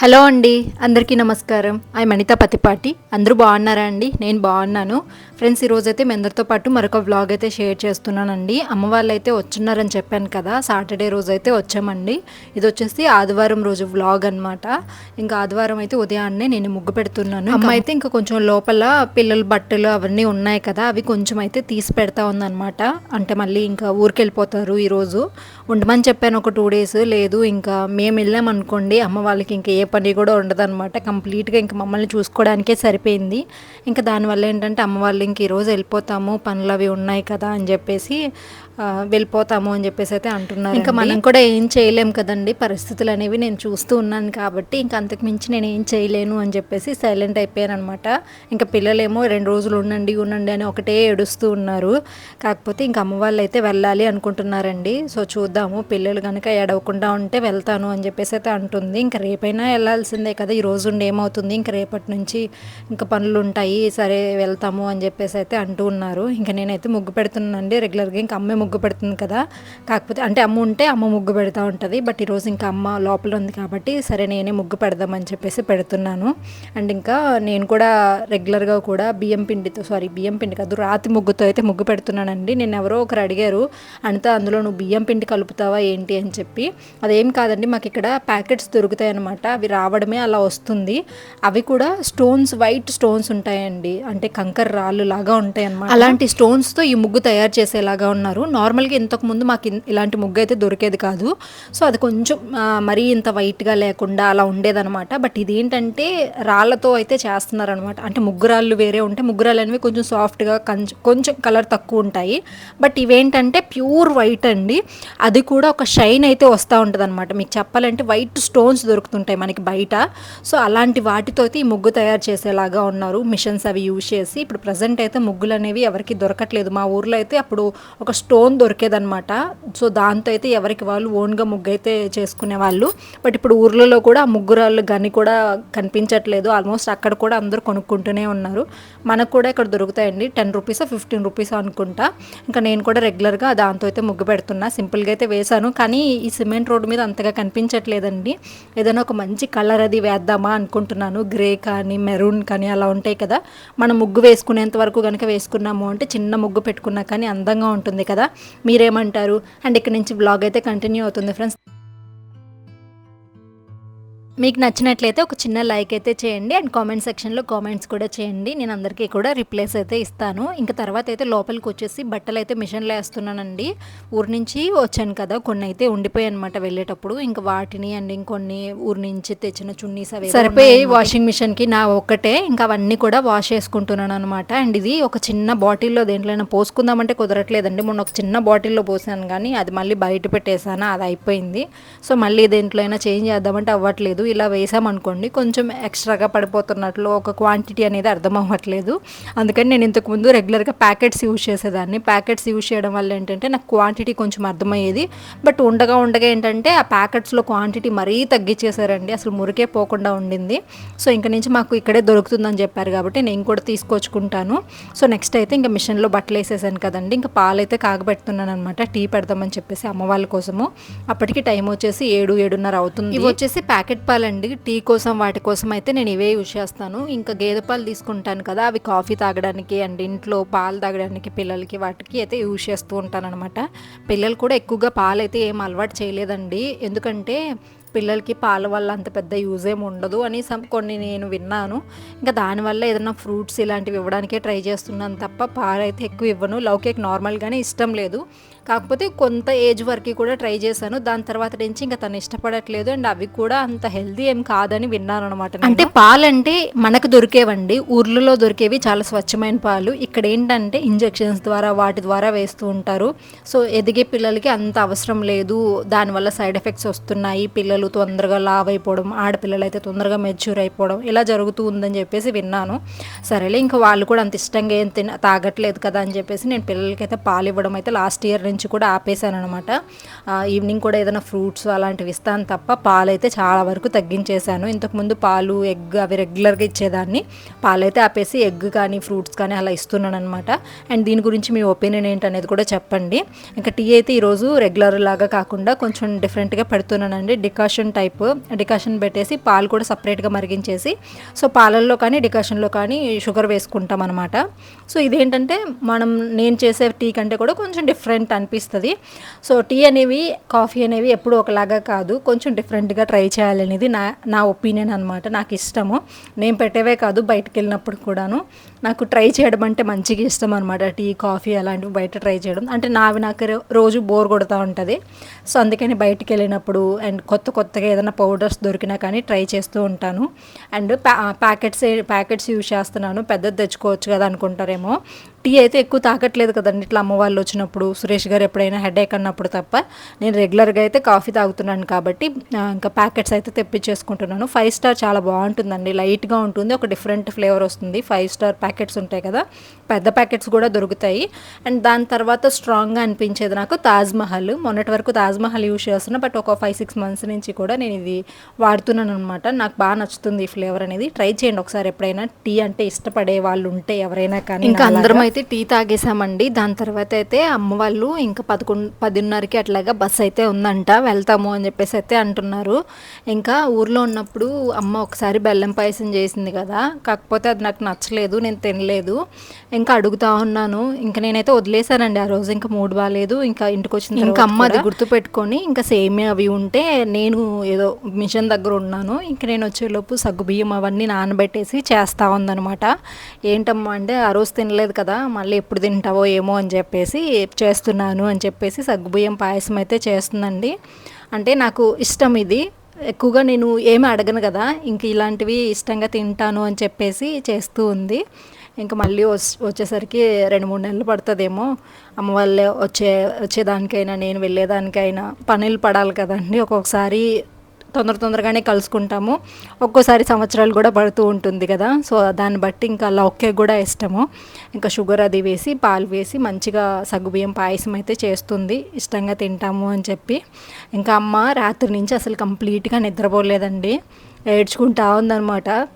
Hello అండి అందరికీ నమస్కారం. ఐ మణిత పతిపాటి. అందరూ బాగున్నారా అండి? నేను బాగున్నాను. ఫ్రెండ్స్ ఈరోజు అయితే మీ అందరితో పాటు మరొక వ్లాగ్ అయితే షేర్ చేస్తున్నానండి. అమ్మ వాళ్ళు అయితే వచ్చున్నారని చెప్పాను కదా సాటర్డే రోజు అయితే వచ్చామండి. ఇది వచ్చేసి ఆదివారం రోజు వ్లాగ్ అనమాట ఇంకా ఆదివారం అయితే ఉదయాన్నే నేను ముగ్గు పెడుతున్నాను. అమ్మ అయితే ఇంకా కొంచెం లోపల పిల్లల బట్టలు అవన్నీ ఉన్నాయి కదా అవి కొంచెం అయితే తీసి పెడతా ఉందన్నమాట. అంటే మళ్ళీ ఇంకా ఊరికి వెళ్ళిపోతారు ఈరోజు ఉండమని చెప్పాను ఒక టూ డేస్ లేదు ఇంకా మేము వెళ్ళామనుకోండి అమ్మ వాళ్ళకి ఇంకా ఏ పని కూడా ఉండదు అనమాట కంప్లీట్గా ఇంకా మమ్మల్ని చూసుకోవడానికే సరిపోయింది. ఇంకా దానివల్ల ఏంటంటే అమ్మ వాళ్ళు ఇంక ఈరోజు వెళ్ళిపోతాము పనులు అవి ఉన్నాయి కదా అని చెప్పేసి వెళ్ళిపోతాము అని చెప్పేసి అయితే అంటున్నారు ఇంకా మనం కూడా ఏం చేయలేము కదండి పరిస్థితులు అనేవి నేను చూస్తూ ఉన్నాను కాబట్టి ఇంకా అంతకు మించి నేను ఏం చేయలేను అని చెప్పేసి సైలెంట్ అయిపోయాను అనమాట ఇంకా పిల్లలేమో రెండు రోజులు ఉండండి ఉండండి అని ఒకటే ఏడుస్తూ ఉన్నారు. కాకపోతే ఇంకా అమ్మ వాళ్ళు అయితే వెళ్ళాలి అనుకుంటున్నారండి. సో చూద్దాము పిల్లలు కనుక ఏడవకుండా ఉంటే వెళ్తాను అని చెప్పేసి అయితే అంటుంది. ఇంకా రేపైనా వెళ్ళాల్సిందే కదా ఈ రోజు ఉండి ఏమవుతుంది ఇంకా రేపటి నుంచి ఇంకా పనులు ఉంటాయి సరే వెళ్తాము అని చెప్పి చెప్పేసి అయితే అంటూ ఉన్నారు. ఇంకా నేనైతే ముగ్గు పెడుతున్నానండి. రెగ్యులర్గా ఇంకా అమ్మే ముగ్గు పెడుతుంది కదా. కాకపోతే అంటే అమ్మ ఉంటే అమ్మ ముగ్గు పెడతా ఉంటుంది. బట్ ఈరోజు ఇంకా అమ్మ లోపల ఉంది కాబట్టి సరే నేనే ముగ్గు పెడదామని చెప్పేసి పెడుతున్నాను. అండ్ ఇంకా నేను కూడా రెగ్యులర్గా కూడా బియ్యం పిండితో సారీ బియ్యం పిండి కాదు రాతి ముగ్గుతో అయితే ముగ్గు పెడుతున్నానండి. నేను ఎవరో ఒకరు అడిగారు అంతా అందులో నువ్వు బియ్యం పిండి కలుపుతావా ఏంటి? అని చెప్పి. అదేం కాదండి మాకు ఇక్కడ ప్యాకెట్స్ దొరుకుతాయి అనమాట అవి రావడమే అలా వస్తుంది. అవి కూడా స్టోన్స్ వైట్ స్టోన్స్ ఉంటాయండి. అంటే కంకర రాళ్ళు లాగా ఉంటాయి అనమాట అలాంటి స్టోన్స్తో ఈ ముగ్గు తయారు చేసేలాగా ఉన్నారు. నార్మల్గా ఇంతకు ముందు మాకు ఇలాంటి ముగ్గు అయితే దొరికేది కాదు. సో అది కొంచెం మరీ ఇంత వైట్గా లేకుండా అలా ఉండేదనమాట బట్ ఇదేంటంటే రాళ్ళతో అయితే చేస్తున్నారనమాట అంటే ముగ్గురాళ్ళు వేరే ఉంటే ముగ్గురాళ్ళు అనేవి కొంచెం సాఫ్ట్గా కొంచెం కొంచెం కలర్ తక్కువ ఉంటాయి. బట్ ఇవేంటంటే ప్యూర్ వైట్ అండి. అది కూడా ఒక షైన్ అయితే వస్తూ ఉంటుంది అనమాట మీకు చెప్పాలంటే వైట్ స్టోన్స్ దొరుకుతుంటాయి మనకి బయట. సో అలాంటి వాటితో అయితే ఈ ముగ్గు తయారు చేసేలాగా ఉన్నారు. మిషన్స్ అవి యూజ్ చేసి ఇప్పుడు ప్రజెంట్ అయితే ముగ్గులు అనేవి ఎవరికి దొరకట్లేదు. మా ఊర్లో అయితే అప్పుడు ఒక స్టోన్ దొరికేదనమాట సో దాంతో అయితే ఎవరికి వాళ్ళు ఓన్గా ముగ్గు అయితే చేసుకునే వాళ్ళు బట్ ఇప్పుడు ఊర్లలో కూడా ఆ ముగ్గురాళ్ళు గని కూడా కనిపించట్లేదు. ఆల్మోస్ట్ అక్కడ కూడా అందరూ కొనుక్కుంటూనే ఉన్నారు. మనకు కూడా ఇక్కడ దొరుకుతాయండి. టెన్ రూపీస్ ఫిఫ్టీన్ రూపీస్ అనుకుంటా. ఇంకా నేను కూడా రెగ్యులర్గా దాంతో అయితే ముగ్గు పెడుతున్నా. సింపుల్గా అయితే వేశాను. కానీ ఈ సిమెంట్ రోడ్డు మీద అంతగా కనిపించట్లేదండి. ఏదైనా ఒక మంచి కలర్ అది వేద్దామా అనుకుంటున్నాను. గ్రే కానీ మెరూన్ కానీ అలా ఉంటాయి కదా. మనం ముగ్గు వేసుకునేంత వరకు కనుక వేసుకున్నాము అంటే చిన్న ముగ్గు పెట్టుకున్నా కానీ అందంగా ఉంటుంది కదా. మీరేమంటారు? అండ్ ఇక్కడ నుంచి బ్లాగ్ అయితే కంటిన్యూ అవుతుంది ఫ్రెండ్స్ మీకు నచ్చినట్లయితే ఒక చిన్న లైక్ అయితే చేయండి. అండ్ కామెంట్ సెక్షన్లో కామెంట్స్ కూడా చేయండి. నేను అందరికీ కూడా రిప్లైస్ అయితే ఇస్తాను. ఇంకా తర్వాత అయితే లోపలికి వచ్చేసి బట్టలు అయితే మిషన్లో వేస్తున్నానండి. ఊరి నుంచి వచ్చాను కదా కొన్ని అయితే ఉండిపోయాయి అనమాట వెళ్ళేటప్పుడు. ఇంకా వాటిని అండ్ ఇంకొన్ని ఊరి నుంచి తెచ్చిన చున్నీస్ అవి సరిపోయి వాషింగ్ మిషన్కి నా ఒక్కటే. ఇంకా అవన్నీ కూడా వాష్ చేసుకుంటున్నాను అనమాట అండ్ ఇది ఒక చిన్న బాటిల్లో దేంట్లోనే పోసుకుందామంటే కుదరట్లేదండి. మొన్న ఒక చిన్న బాటిల్లో పోసాను కానీ అది మళ్ళీ బయట పెట్టేశాను అది అయిపోయింది. సో మళ్ళీ దేంట్లో అయినా చేంజ్ చేద్దామంటే అవ్వట్లేదు. ఇలా వేసామనుకోండి కొంచెం ఎక్స్ట్రాగా పడిపోతున్నట్లు ఒక క్వాంటిటీ అనేది అర్థం అవ్వట్లేదు అందుకని నేను ఇంతకు ముందు రెగ్యులర్గా ప్యాకెట్స్ యూజ్ చేసేదాన్ని. ప్యాకెట్స్ యూజ్ చేయడం వల్ల ఏంటంటే నాకు క్వాంటిటీ కొంచెం అర్థమయ్యేది. బట్ ఉండగా ఉండగా ఏంటంటే ఆ ప్యాకెట్స్లో క్వాంటిటీ మరీ తగ్గించేశారండి అసలు మురికే పోకుండా ఉండింది. సో ఇంక నుంచి మాకు ఇక్కడే దొరుకుతుందని చెప్పారు కాబట్టి నేను కూడా తీసుకొచ్చుకుంటాను. సో నెక్స్ట్ అయితే ఇంకా మిషన్లో బట్టలు వేసేసాను కదండి. ఇంకా పాలు అయితే కాగబెడుతున్నాను అనమాట టీ పెడదామని చెప్పేసి అమ్మ వాళ్ళ కోసము. అప్పటికి టైం వచ్చేసి ఏడు ఏడున్నర అవుతుంది. ఇవి వచ్చేసి ప్యాకెట్ పాలండి టీ కోసం వాటి కోసం అయితే నేను ఇవే యూజ్ చేస్తాను. ఇంకా గేదె పాలు తీసుకుంటాను కదా అవి కాఫీ తాగడానికి అండ్ ఇంట్లో పాలు తాగడానికి పిల్లలకి వాటికి అయితే యూజ్ చేస్తూ ఉంటాను అనమాట పిల్లలు కూడా ఎక్కువగా పాలు అయితే ఏం అలవాటు చేయలేదండి. ఎందుకంటే పిల్లలకి పాల వల్ల అంత పెద్ద యూజ్ ఏమి ఉండదు అని కొన్ని నేను విన్నాను. ఇంకా దానివల్ల ఏదైనా ఫ్రూట్స్ ఇలాంటివి ఇవ్వడానికే ట్రై చేస్తున్నాను తప్ప పాలు అయితే ఎక్కువ ఇవ్వను. లవ్ కేక్ నార్మల్గానే ఇష్టం లేదు. కాకపోతే కొంత ఏజ్ వరకు కూడా ట్రై చేశాను. దాని తర్వాత నుంచి ఇంకా తను ఇష్టపడట్లేదు అండ్ అవి కూడా అంత హెల్దీ ఏం కాదని విన్నాను అనమాట అంటే పాలంటే మనకు దొరికేవండి. ఊర్లలో దొరికేవి చాలా స్వచ్ఛమైన పాలు. ఇక్కడ ఏంటంటే ఇంజెక్షన్స్ ద్వారా వాటి ద్వారా వేస్తూ ఉంటారు. సో ఎదిగే పిల్లలకి అంత అవసరం లేదు. దానివల్ల సైడ్ ఎఫెక్ట్స్ వస్తున్నాయి. పిల్లలు తొందరగా లావ్ అయిపోవడం ఆడపిల్లలు అయితే తొందరగా మెచ్యూర్ అయిపోవడం ఇలా జరుగుతూ ఉందని చెప్పేసి విన్నాను. సరేలే ఇంకా వాళ్ళు కూడా అంత ఇష్టంగా ఏం తిన తాగట్లేదు కదా అని చెప్పేసి నేను పిల్లలకైతే పాలు ఇవ్వడం అయితే లాస్ట్ ఇయర్ నుంచి కూడా ఆపేసాను అనమాట ఈవినింగ్ కూడా ఏదైనా ఫ్రూట్స్ అలాంటివి ఇస్తాను తప్ప పాలు అయితే చాలా వరకు తగ్గించేశాను. ఇంతకుముందు పాలు ఎగ్ అవి రెగ్యులర్గా ఇచ్చేదాన్ని. పాలైతే ఆపేసి ఎగ్ కానీ ఫ్రూట్స్ కానీ అలా ఇస్తున్నాను అనమాట అండ్ దీని గురించి మీ ఒపీనియన్ ఏంటనేది కూడా చెప్పండి. ఇంకా టీ అయితే ఈరోజు రెగ్యులర్ లాగా కాకుండా కొంచెం డిఫరెంట్గా పెడుతున్నానండి. డికాషన్ టైప్ డికాషన్ పెట్టేసి పాలు కూడా సపరేట్గా మరిగించేసి సో పాలల్లో కానీ డికాషన్లో కానీ షుగర్ వేసుకుంటాం అనమాట సో ఇదేంటంటే మనం నేను చేసే టీ కంటే కూడా కొంచెం డిఫరెంట్ అనిపిస్తుంది. సో టీ అనేవి కాఫీ అనేవి ఎప్పుడు ఒకలాగా కాదు కొంచెం డిఫరెంట్గా ట్రై చేయాలనేది నా నా ఒపీనియన్ అనమాట నాకు ఇష్టము. నేను పెట్టేవే కాదు బయటకు వెళ్ళినప్పుడు కూడాను. నాకు ట్రై చేయడం అంటే మంచిగా ఇష్టం అనమాట టీ కాఫీ అలాంటివి బయట ట్రై చేయడం. అంటే నావి నాకు రోజు బోర్ కొడుతూ ఉంటుంది. సో అందుకని బయటికి వెళ్ళినప్పుడు అండ్ కొత్త కొత్తగా ఏదైనా పౌడర్స్ దొరికినా కానీ ట్రై చేస్తూ ఉంటాను. అండ్ ప్యా ప్యాకెట్స్ ప్యాకెట్స్ యూజ్ చేస్తున్నాను. పెద్దది తెచ్చుకోవచ్చు కదా అనుకుంటారేమో. టీ అయితే ఎక్కువ తాగట్లేదు కదండి. ఇట్లా అమ్మ వాళ్ళు వచ్చినప్పుడు సురేష్ గారు ఎప్పుడైనా హెడేక్ అన్నప్పుడు తప్ప నేను రెగ్యులర్గా అయితే కాఫీ తాగుతున్నాను కాబట్టి ఇంకా ప్యాకెట్స్ అయితే తెప్పించేసుకుంటున్నాను. ఫైవ్ స్టార్ చాలా బాగుంటుందండి. లైట్గా ఉంటుంది ఒక డిఫరెంట్ ఫ్లేవర్ వస్తుంది. ఫైవ్ స్టార్ ప్యాకెట్స్ ఉంటాయి కదా పెద్ద ప్యాకెట్స్ కూడా దొరుకుతాయి. అండ్ దాని తర్వాత స్ట్రాంగ్గా అనిపించేది నాకు తాజ్ మహల్ మొన్నటి వరకు తాజ్ మహల్ యూస్ చేస్తున్నా బట్ ఒక ఫైవ్ సిక్స్ మంత్స్ నుంచి కూడా నేను ఇది వాడుతున్నాను అనమాట నాకు బాగా నచ్చుతుంది ఈ ఫ్లేవర్ అనేది. ట్రై చేయండి ఒకసారి ఎప్పుడైనా. టీ అంటే ఇష్టపడే వాళ్ళు ఉంటే ఎవరైనా కానీ ఇంకా అందరం అయితే టీ తాగేసామండి దాని తర్వాత అయితే అమ్మ వాళ్ళు ఇంకా పదకొండు పదిన్నరకి అట్లాగా బస్ అయితే ఉందంట వెళ్తాము అని చెప్పేసి అయితే అంటున్నారు. ఇంకా ఊర్లో ఉన్నప్పుడు అమ్మ ఒకసారి బెల్లం పాయసం చేసింది కదా కాకపోతే అది నాకు నచ్చలేదు నేను తినలేదు. ఇంకా అడుగుతా ఉన్నాను. ఇంకా నేనైతే వదిలేశానండి ఆ రోజు ఇంకా మూడు బాగాలేదు ఇంకా ఇంటికి వచ్చిన ఇంకా అమ్మ అది గుర్తు పెట్టుకొని ఇంకా సేమ్ అవి ఉంటే నేను ఏదో మిషన్ దగ్గర ఉన్నాను. ఇంకా నేను వచ్చేలోపు సగ్గుబియ్యం అవన్నీ నానబెట్టేసి చేస్తా ఉందనమాట ఏంటమ్మా అంటే ఆ రోజు తినలేదు కదా మళ్ళీ ఎప్పుడు తింటావో ఏమో అని చెప్పేసి చేస్తున్నాను అని చెప్పేసి సగ్గుబియ్యం పాయసం అయితే చేస్తుందండి. అంటే నాకు ఇష్టం ఇది. ఎక్కువగా నేను ఏమి అడగను కదా ఇంక ఇలాంటివి ఇష్టంగా తింటాను అని చెప్పేసి చేస్తూ ఉంది. ఇంకా మళ్ళీ వస్- వచ్చేసరికి రెండు మూడు నెలలు పడుతుందేమో. అమ్మ వాళ్ళే వచ్చే వచ్చేదానికైనా నేను వెళ్ళేదానికైనా పనులు పడాలి కదండి ఒక్కొక్కసారి. తొందర తొందరగానే కలుసుకుంటాము. ఒక్కోసారి సంవత్సరాలు కూడా పడుతూ ఉంటుంది కదా. సో దాన్ని బట్టి ఇంకా లౌక్య కూడా ఇష్టము. ఇంకా షుగర్ అది వేసి పాలు వేసి మంచిగా సగ్గుబియ్యం పాయసం అయితే చేస్తుంది. ఇష్టంగా తింటాము అని చెప్పి. ఇంకా అమ్మ రాత్రి నుంచి అసలు కంప్లీట్గా నిద్రపోలేదండి. ఏడ్చుకుంటా ఉందన్నమాట.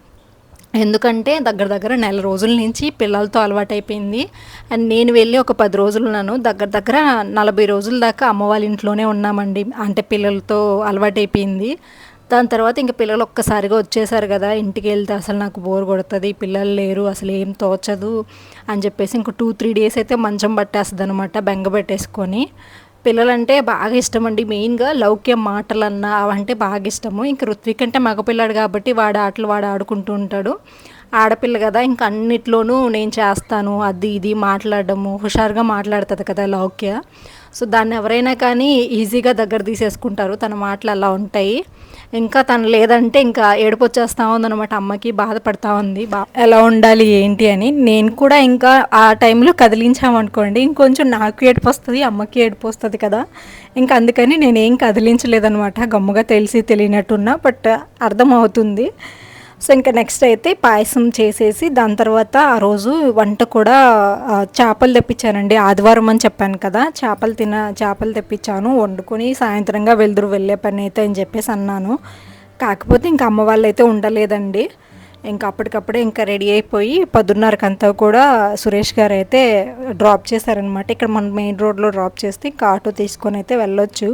ఎందుకంటే దగ్గర దగ్గర నెల రోజుల నుంచి పిల్లలతో అలవాటైపోయింది. అండ్ నేను వెళ్ళి ఒక పది రోజులు ఉన్నాను. దగ్గర దగ్గర నలభై రోజుల దాకా అమ్మ వాళ్ళ ఇంట్లోనే ఉన్నామండి. అంటే పిల్లలతో అలవాటైపోయింది. దాని తర్వాత ఇంకా పిల్లలు ఒక్కసారిగా వచ్చేసారు కదా. ఇంటికి వెళ్తే అసలు నాకు బోర్ కొడుతుంది. పిల్లలు లేరు. అసలు ఏం తోచదు అని చెప్పేసి ఇంకో టూ త్రీ డేస్ అయితే మంచం పట్టేస్తుంది అనమాట బెంగ పెట్టేసుకొని. పిల్లలంటే బాగా ఇష్టం అండి మెయిన్గా లౌక్య మాటలన్నా అవంటే బాగా ఇష్టము. ఇంక ఋత్విక్ అంటే మగపిల్లాడు కాబట్టి వాడు ఆటలు వాడు ఆడుకుంటూ ఉంటాడు. ఆడపిల్ల కదా ఇంక అన్నిట్లోనూ నేను చేస్తాను. అది ఇది మాట్లాడడము హుషారుగా మాట్లాడుతుంది కదా లౌక్య. సో దాన్ని ఎవరైనా కానీ ఈజీగా దగ్గర తీసేసుకుంటారు. తన మాటలు అలా ఉంటాయి. ఇంకా తను లేదంటే ఇంకా ఏడుపు వచ్చేస్తా ఉందన్నమాట అమ్మకి బాధపడతా ఉంది. బా ఎలా ఉండాలి ఏంటి అని. నేను కూడా ఇంకా ఆ టైంలో కదిలించామనుకోండి ఇంకొంచెం నాకు ఏడుపు వస్తుంది అమ్మకి ఏడుపు వస్తుంది కదా. ఇంకా అందుకని నేనేం కదిలించలేదనమాట గమ్ముగా తెలిసి తెలియనట్టున్నా బట్ అర్థమవుతుంది. సో ఇంకా నెక్స్ట్ అయితే పాయసం చేసేసి దాని తర్వాత ఆ రోజు వంట కూడా చేపలు తెప్పించానండి. ఆదివారం అని చెప్పాను కదా చేపలు తిన చేపలు తెప్పించాను. వండుకొని సాయంత్రంగా వెళ్దురు వెళ్ళే పని అయితే అని చెప్పేసి అన్నాను. కాకపోతే ఇంకా అమ్మ వాళ్ళు అయితే ఉండలేదండి. ఇంకా అప్పటికప్పుడే ఇంకా రెడీ అయిపోయి పదున్నరకంతా కూడా సురేష్ గారు అయితే డ్రాప్ చేశారనమాట ఇక్కడ మన మెయిన్ రోడ్లో డ్రాప్ చేస్తే ఇంకా ఆటో తీసుకొని అయితే వెళ్ళొచ్చు.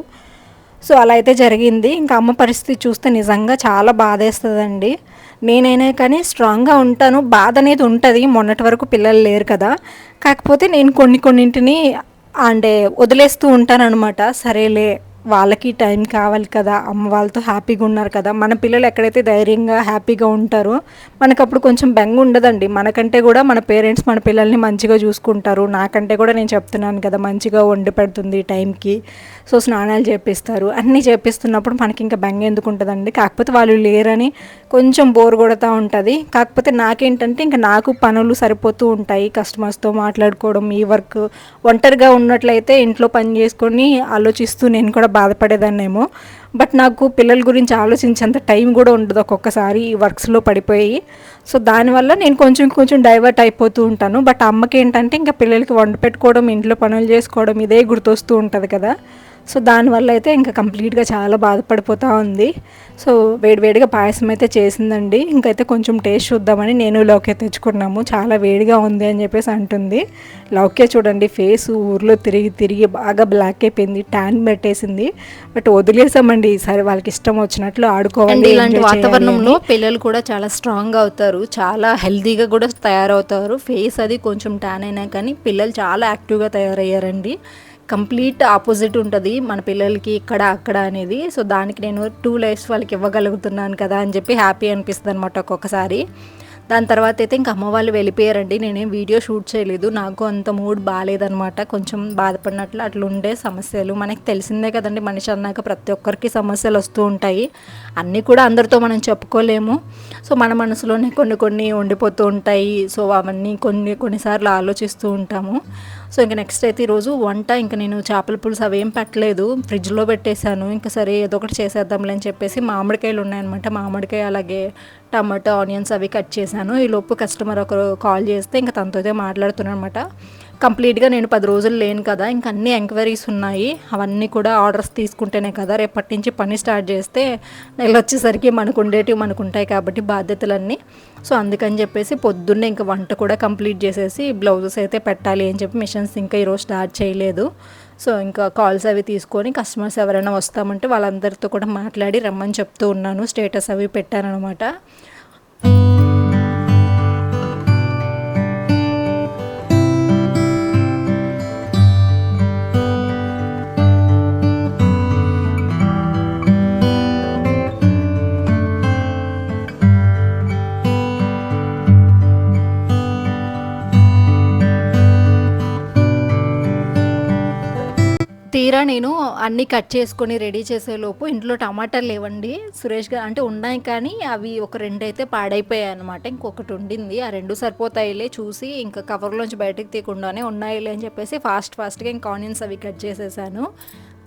సో అలా అయితే జరిగింది. ఇంకా అమ్మ పరిస్థితి చూస్తే నిజంగా చాలా బాధేస్తుందండి. నేనైనా కానీ స్ట్రాంగ్గా ఉంటాను బాధ అనేది ఉంటుంది. మొన్నటి వరకు పిల్లలు లేరు కదా. కాకపోతే నేను కొన్ని కొన్నింటిని అంటే వదిలేస్తూ ఉంటానన్నమాట. సరేలే వాళ్ళకి టైం కావాలి కదా అమ్మ వాళ్ళతో హ్యాపీగా ఉన్నారు కదా. మన పిల్లలు ఎక్కడైతే ధైర్యంగా హ్యాపీగా ఉంటారో మనకు అప్పుడు కొంచెం బెంగ ఉండదండి. మనకంటే కూడా మన పేరెంట్స్ మన పిల్లల్ని మంచిగా చూసుకుంటారు. నాకంటే కూడా నేను చెప్తున్నాను కదా మంచిగా వండి పెడుతుంది టైంకి. సో స్నానాలు చేపిస్తారు. అన్నీ చేపిస్తున్నప్పుడు మనకి ఇంకా బెంగ ఎందుకు ఉంటుందండి? కాకపోతే వాళ్ళు లేరని కొంచెం బోర్ కొడతా ఉంటుంది. కాకపోతే నాకేంటంటే ఇంకా నాకు పనులు సరిపోతూ ఉంటాయి. కస్టమర్స్తో మాట్లాడుకోవడం ఈ వర్క్ ఒంటరిగా ఉన్నట్లయితే ఇంట్లో పని చేసుకొని ఆలోచిస్తూ నేను కూడా కూడా బాధపడేదాన్నేమో. బట్ నాకు పిల్లల గురించి ఆలోచించేంత టైం కూడా ఉండదు ఒక్కొక్కసారి ఈ వర్క్స్లో పడిపోయి. సో దానివల్ల నేను కొంచెం కొంచెం డైవర్ట్ అయిపోతూ ఉంటాను. బట్ అమ్మకి ఏంటంటే ఇంకా పిల్లలకి వండి పెట్టుకోవడం ఇంట్లో పనులు చేసుకోవడం ఇదే గుర్తొస్తూ ఉంటుంది కదా. సో దానివల్ల అయితే ఇంకా కంప్లీట్గా చాలా బాధపడిపోతూ ఉంది. సో వేడివేడిగా పాయసం అయితే చేసిందండి. ఇంకైతే కొంచెం టేస్ట్ చూద్దామని నేను లౌకే తెచ్చుకున్నాము. చాలా వేడిగా ఉంది అని చెప్పేసి అంటుంది. లౌకే చూడండి ఫేస్ ఊర్లో తిరిగి తిరిగి బాగా బ్లాక్ అయిపోయింది ట్యాన్ పెట్టేసింది. బట్ వదిలేసామండి సరే వాళ్ళకి ఇష్టం వచ్చినట్లు ఆడుకోవాలి ఇలాంటి వాతావరణంలో. పిల్లలు కూడా చాలా స్ట్రాంగ్ అవుతారు. చాలా హెల్తీగా కూడా తయారవుతారు. ఫేస్ అది కొంచెం ట్యాన్ అయినా కానీ పిల్లలు చాలా యాక్టివ్గా తయారయ్యారండి. కంప్లీట్ ఆపోజిట్ ఉంటుంది మన పిల్లలకి ఇక్కడ అక్కడ అనేది. సో దానికి నేను టూ లైఫ్స్ వాళ్ళకి ఇవ్వగలుగుతున్నాను కదా అని చెప్పి హ్యాపీ అనిపిస్తుంది అనమాట ఒక్కొక్కసారి. దాని తర్వాత అయితే ఇంకా అమ్మ వాళ్ళు వెళ్ళిపోయారండి. నేనేం వీడియో షూట్ చేయలేదు. నాకు అంత మూడ్ బాగాలేదనమాట కొంచెం బాధపడినట్లు అట్లుండే ఉండే సమస్యలు. మనకి తెలిసిందే కదండి మనిషి అన్నాక ప్రతి ఒక్కరికి సమస్యలు వస్తూ ఉంటాయి. అన్నీ కూడా అందరితో మనం చెప్పుకోలేము. సో మన మనసులోనే కొన్ని కొన్ని ఉండిపోతూ ఉంటాయి. సో అవన్నీ కొన్ని కొన్నిసార్లు ఆలోచిస్తూ ఉంటాము. సో ఇంకా నెక్స్ట్ అయితే ఈరోజు వంట. ఇంకా నేను చేపల పులుసు అవి ఏం పెట్టలేదు. ఫ్రిడ్జ్లో పెట్టేశాను. ఇంకా సరే ఏదో ఒకటి చేసేద్దాంలే అని చెప్పేసి మామిడికాయలు ఉన్నాయన్నమాట. మామిడికాయ అలాగే టమాటో ఆనియన్స్ అవి కట్ చేశాను. ఈ లోపు కస్టమర్ ఒకరు కాల్ చేస్తే ఇంకా తనతో అయితే మాట్లాడుతున్నాను అనమాట కంప్లీట్గా నేను పది రోజులు లేను కదా ఇంకా అన్ని ఎంక్వైరీస్ ఉన్నాయి. అవన్నీ కూడా ఆర్డర్స్ తీసుకుంటేనే కదా రేపటి నుంచి పని స్టార్ట్ చేస్తే నెల వచ్చేసరికి మనకు ఉండేటివి మనకు ఉంటాయి కాబట్టి బాధ్యతలన్నీ. సో అందుకని చెప్పేసి పొద్దున్నే ఇంకా వంట కూడా కంప్లీట్ చేసేసి బ్లౌజెస్ అయితే పెట్టాలి అని చెప్పి మిషన్స్ ఇంకా ఈరోజు స్టార్ట్ చేయలేదు. సో ఇంకా కాల్స్ అవి తీసుకొని కస్టమర్స్ ఎవరైనా వస్తామంటే వాళ్ళందరితో కూడా మాట్లాడి రమ్మని చెప్తూ ఉన్నాను. స్టేటస్ అవి పెట్టాను అనమాట నేను అన్నీ కట్ చేసుకొని రెడీ చేసేలోపు ఇంట్లో టమాటాలు లేవండి. సురేష్ గారు అంటే ఉన్నాయి కానీ అవి ఒక రెండు అయితే పాడైపోయాయి అనమాట ఇంకొకటి ఉండింది. ఆ రెండు సరిపోతాయిలే చూసి ఇంకా కవర్లోంచి బయటకు తీయకుండానే ఉన్నాయిలే అని చెప్పేసి ఫాస్ట్ ఫాస్ట్గా ఇంకా ఆనియన్స్ అవి కట్ చేసేసాను.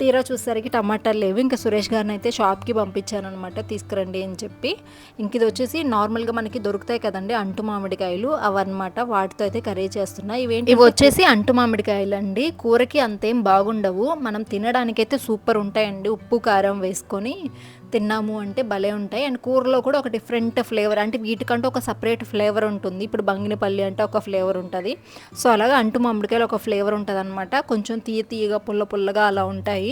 తీరా చూసేసరికి టమాటాలు లేవు. ఇంకా సురేష్ గారిని అయితే షాప్కి పంపించాను అనమాట తీసుకురండి అని చెప్పి. ఇంక ఇది వచ్చేసి నార్మల్గా మనకి దొరుకుతాయి కదండి అంటు మామిడికాయలు. అవన్నమాట వాటితో అయితే కర్రీ చేస్తున్నా. ఇవేంటి ఇవి వచ్చేసి అంటు మామిడికాయలు అండి కూరకి అంతేం బాగుండవు. మనం తినడానికైతే సూపర్ ఉంటాయండి. ఉప్పు కారం వేసుకొని తిన్నాము అంటే భలే ఉంటాయి. అండ్ కూరలో కూడా ఒక డిఫరెంట్ ఫ్లేవర్ అంటే వీటికంటే ఒక సపరేట్ ఫ్లేవర్ ఉంటుంది. ఇప్పుడు బంగినపల్లి అంటే ఒక ఫ్లేవర్ ఉంటుంది. సో అలాగా అంటు మామిడికాయలు ఒక ఫ్లేవర్ ఉంటుంది అనమాట కొంచెం తీయ తీయగా పుల్ల పుల్లగా అలా ఉంటాయి.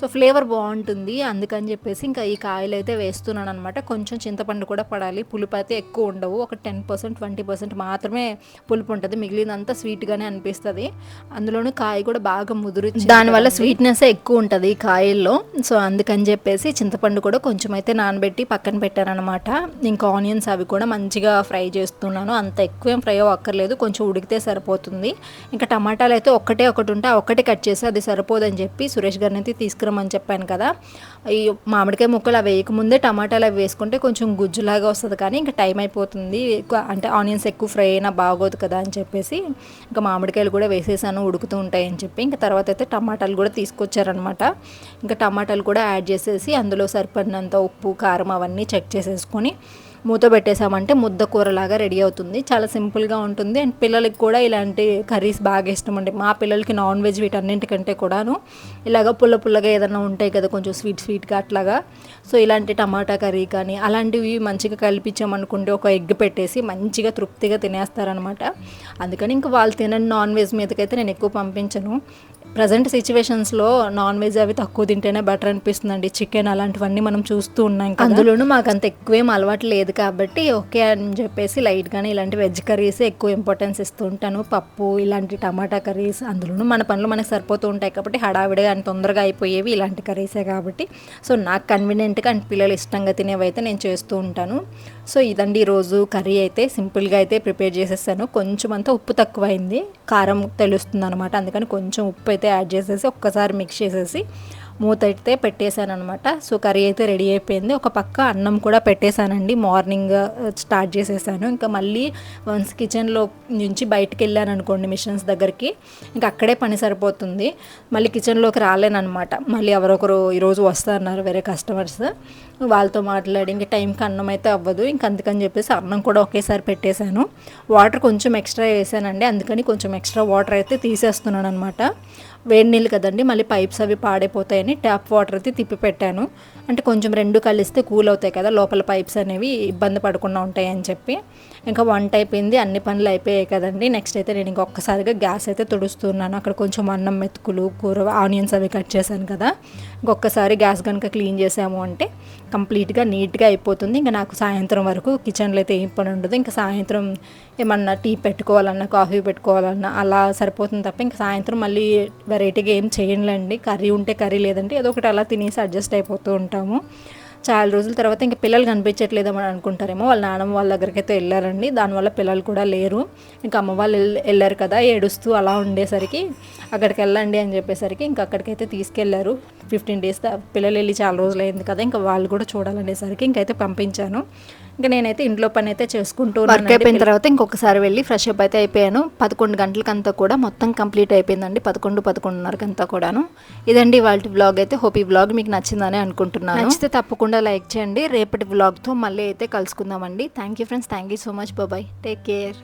సో ఫ్లేవర్ బాగుంటుంది. అందుకని చెప్పేసి ఇంకా ఈ కాయలు అయితే వేస్తున్నాను అనమాట కొంచెం చింతపండు కూడా పడాలి. పులుపు అయితే ఎక్కువ ఉండవు. ఒక టెన్ పర్సెంట్ ట్వంటీ పర్సెంట్ మాత్రమే పులుపు ఉంటుంది. మిగిలినంతా స్వీట్గానే అనిపిస్తుంది. అందులోనూ కాయ కూడా బాగా ముదురు దానివల్ల స్వీట్నెస్ ఎక్కువ ఉంటుంది ఈ కాయల్లో. సో అందుకని చెప్పేసి చింతపండు కూడా కొంచెం అయితే నానబెట్టి పక్కన పెట్టానమాట ఇంకా ఆనియన్స్ అవి కూడా మంచిగా ఫ్రై చేస్తున్నాను. అంత ఎక్కువ ఏం ఫ్రై అవ్వక్కర్లేదు. కొంచెం ఉడికితే సరిపోతుంది. ఇంకా టమాటాలు అయితే ఒక్కటే ఒకటి ఉంటే ఆ ఒక్కటే కట్ చేసి అది సరిపోదని చెప్పి సురేష్ గారిని అయితే తీసుకురమ్మని చెప్పాను కదా. ఈ మామిడికాయ ముక్కలు అవి వేయకముందే టమాటాలు అవి వేసుకుంటే కొంచెం గుజ్జులాగా వస్తుంది కానీ ఇంకా టైం అయిపోతుంది. ఎక్కువ అంటే ఆనియన్స్ ఎక్కువ ఫ్రై అయినా బాగోదు కదా అని చెప్పేసి ఇంకా మామిడికాయలు కూడా వేసేసాను ఉడుకుతూ ఉంటాయని చెప్పి. ఇంకా తర్వాత అయితే టమాటాలు కూడా తీసుకొచ్చారనమాట ఇంకా టమాటాలు కూడా యాడ్ చేసేసి అందులో సరిపడినంత ఉప్పు కారం అవన్నీ చెక్ చేసేసుకొని మూత పెట్టేసామంటే ముద్ద కూరలాగా రెడీ అవుతుంది. చాలా సింపుల్గా ఉంటుంది. అండ్ పిల్లలకి కూడా ఇలాంటి కర్రీస్ బాగా ఇష్టం అండి. మా పిల్లలకి నాన్ వెజ్ వీటన్నింటికంటే కూడాను ఇలాగ పుల్ల పుల్లగా ఏదైనా ఉంటాయి కదా కొంచెం స్వీట్ స్వీట్గా అట్లాగా. సో ఇలాంటి టమాటా కర్రీ కానీ అలాంటివి మంచిగా కలిపించామనుకుంటే ఒక ఎగ్ పెట్టేసి మంచిగా తృప్తిగా తినేస్తారనమాట. అందుకని ఇంకా వాళ్ళు తినని నాన్ వెజ్ మీదకైతే నేను ఎక్కువ పంపించను. ప్రజెంట్ సిచ్యువేషన్స్లో నాన్ వెజ్ అవి తక్కువ తింటేనే బెటర్ అనిపిస్తుందండి. చికెన్ అలాంటివన్నీ మనం చూస్తూ ఉన్నాం కదా. అందులోనూ మాకు అంత ఎక్కువేం అలవాటు లేదు కాబట్టి ఓకే అని చెప్పేసి లైట్గానే ఇలాంటి వెజ్ కర్రీస్ ఎక్కువ ఇంపార్టెన్స్ ఇస్తూ ఉంటాను. పప్పు ఇలాంటి టమాటా కర్రీస్ అందులోనూ మన పనులు మనకు సరిపోతూ ఉంటాయి కాబట్టి హడావిడిగా అని తొందరగా అయిపోయేవి ఇలాంటి కర్రీసే కాబట్టి. సో నాకు కన్వీనియంట్గా అండ్ పిల్లలు ఇష్టంగా తినేవి అయితే నేను చేస్తూ ఉంటాను. సో ఇదండి ఈరోజు కర్రీ అయితే సింపుల్గా అయితే ప్రిపేర్ చేసేసాను. కొంచెం అంతా ఉప్పు తక్కువైంది. కారం తెలుస్తుంది అనమాట అందుకని కొంచెం ఉప్పు అయితే యాడ్ చేసేసి ఒక్కసారి మిక్స్ చేసేసి మూత అయితే పెట్టేశాను అనమాట సో కర్రీ అయితే రెడీ అయిపోయింది. ఒక పక్క అన్నం కూడా పెట్టేశానండి. మార్నింగ్ స్టార్ట్ చేసేసాను. ఇంకా మళ్ళీ వన్స్ కిచెన్లో నుంచి బయటకు వెళ్ళాను అనుకోండి మిషన్స్ దగ్గరికి ఇంకా అక్కడే పని సరిపోతుంది. మళ్ళీ కిచెన్లోకి రాలేనమాట మళ్ళీ ఎవరొకరు ఈరోజు వస్తారన్నారు వేరే కస్టమర్స్. వాళ్ళతో మాట్లాడి ఇంకా టైంకి అన్నం అయితే అవ్వదు. ఇంకా అందుకని చెప్పేసి అన్నం కూడా ఒకేసారి పెట్టేశాను. వాటర్ కొంచెం ఎక్స్ట్రా వేసానండి. అందుకని కొంచెం ఎక్స్ట్రా వాటర్ అయితే తీసేస్తున్నాను అనమాట వేడి నీళ్ళు కదండి మళ్ళీ పైప్స్ అవి పాడైపోతాయని ట్యాప్ వాటర్ అయితే తిప్పి పెట్టాను. అంటే కొంచెం రెండు కలిస్తే కూల్ అవుతాయి కదా లోపల పైప్స్ అనేవి ఇబ్బంది పడకుండా ఉంటాయి అని చెప్పి. ఇంకా వంట అయిపోయింది అన్ని పనులు అయిపోయాయి కదండి. నెక్స్ట్ అయితే నేను ఇంకొకసారిగా గ్యాస్ అయితే తుడుస్తున్నాను. అక్కడ కొంచెం అన్నం మెతుకులు కూర ఆనియన్స్ అవి కట్ చేశాను కదా. ఇంకొకసారి గ్యాస్ కనుక క్లీన్ చేసాము అంటే కంప్లీట్గా నీట్గా అయిపోతుంది. ఇంకా నాకు సాయంత్రం వరకు కిచెన్లో అయితే ఏం పని ఉండదు. ఇంకా సాయంత్రం ఏమన్నా టీ పెట్టుకోవాలన్నా కాఫీ పెట్టుకోవాలన్నా అలా సరిపోతుంది తప్ప ఇంకా సాయంత్రం మళ్ళీ వెరైటీగా ఏం చేయండి కర్రీ ఉంటే కర్రీ లేదంటే ఏదో ఒకటి అలా తినేసి అడ్జస్ట్ అయిపోతూ ఉంటాము. చాలా రోజుల తర్వాత ఇంకా పిల్లలు కనిపించట్లేదని అనుకుంటారేమో. వాళ్ళ నాన్నమ్మ వాళ్ళ దగ్గరికి అయితే వెళ్ళారండి. దానివల్ల పిల్లలు కూడా లేరు. ఇంకా అమ్మ వాళ్ళు వెళ్ళారు కదా ఏడుస్తూ అలా ఉండేసరికి అక్కడికి వెళ్ళండి అని చెప్పేసరికి ఇంకా అక్కడికైతే తీసుకెళ్ళారు ఫిఫ్టీన్ డేస్ పిల్లలు వెళ్ళి చాలా రోజులు అయింది కదా ఇంకా వాళ్ళు కూడా చూడాలనేసరికి ఇంకైతే పంపించాను. ఇంకా నేనైతే ఇంట్లో పని అయితే చేసుకుంటూ వర్క్ అయిపోయిన తర్వాత ఇంకొకసారి వెళ్ళి ఫ్రెష్ అప్ అయితే అయిపోయాను. పదకొండు గంటలకంతా కూడా మొత్తం కంప్లీట్ అయిపోయిందండి. పదకొండు పదకొండున్నరకంతా కూడాను. ఇదండి వాళ్ళ వ్లాగ్ అయితే. హోప్ ఈ వ్లాగ్ మీకు నచ్చిందని అనుకుంటున్నాను. నచ్చితే తప్పకుండా లైక్ చేయండి. రేపటి వ్లాగ్తో మళ్ళీ అయితే కలుసుకుందామండి. Thank you friends thank you so much bye bye take care